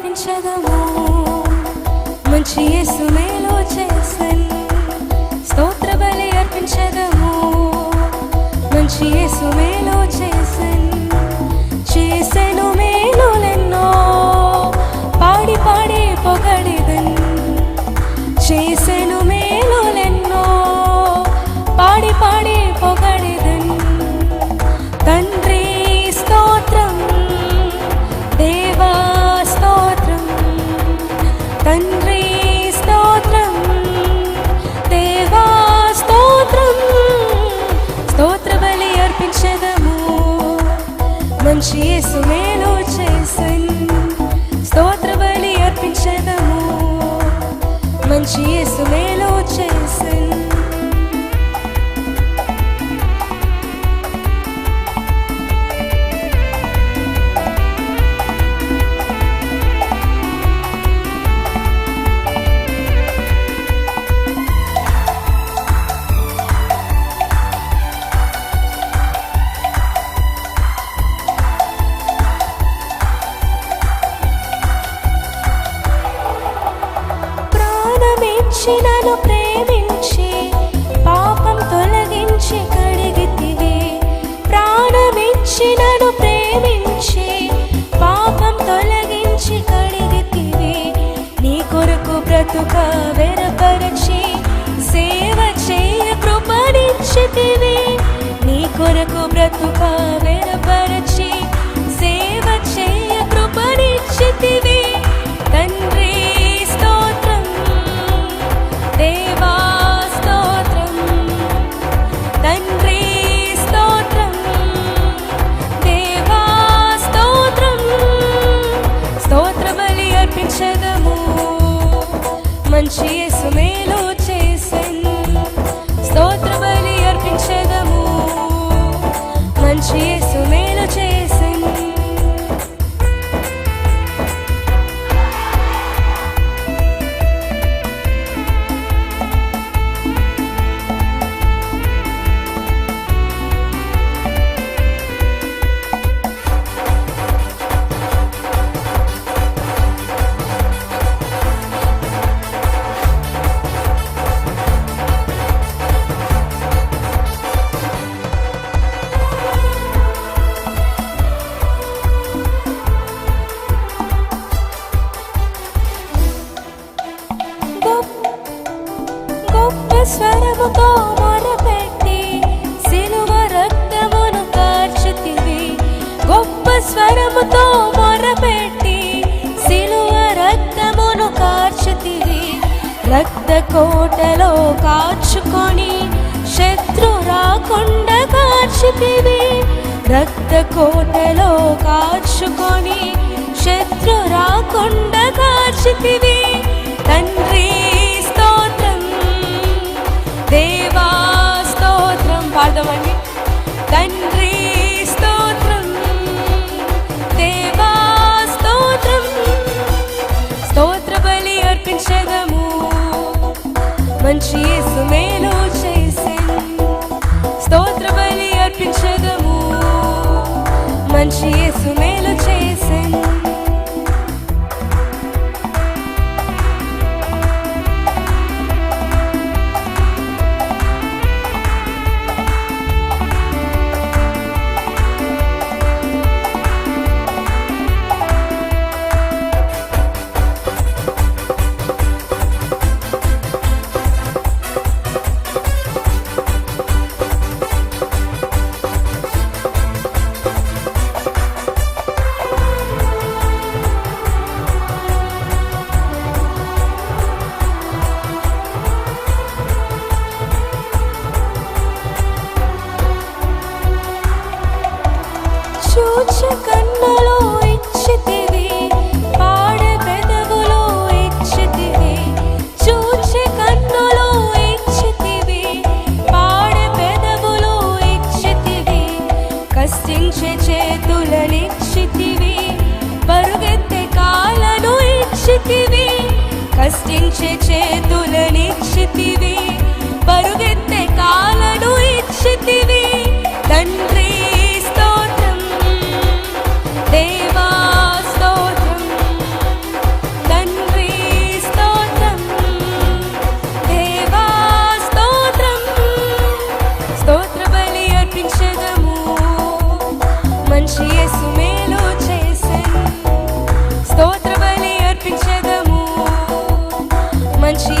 అర్పించదము మంచి యేసు మేలు చేసన్ స్తోత్ర బలి అర్పించదము? మంచి యేసు మేలు చేసన్ చేసెను మంచి యేసు మేలు చేసన్. స్తోత్ర బలి అర్పించదము. మంచి యేసు మేలు చేసన్. నన్ను ప్రేమించి పాపం తొలగించి కడిగితివి ప్రాణమిచ్చి నన్ను ప్రేమించి పాపం తొలగించి కడిగితివి నీ కొరకు బ్రతుక వెరపరచి సేవ చేయ కృపణించితివి నీ కొరకు బ్రతుక వెరపరచి సేవ చేయ కృపణించితివి మంచి కాచుకొని శత్రు రాకుండా కాచితివి రక్త కోటలో కాచుకొని శత్రు రాకుండా కాచితివి తండ్రి స్తోత్రం దేవా స్తోత్రం పాడదామండి. తండ్రి స్తోత్రం దేవా స్తోత్రం. స్తోత్ర బలి అర్పించదము మంచి యేసు మేలు చేసెన్ స్తోత్ర బలి అర్పించదము. మంచి యేసు మేలు చూచ కన్నులో ఇచ్చితివి పాడే పెదవులో ఇచ్చితివి. చూచ కన్నులో ఇచ్చితివి పాడే పెదవులో ఇచ్చితివి. కష్టించే చేతులనిచ్చితివి పరుగెత్తే కాలను ఇచ్చితివి. కష్టించే చేతుల when she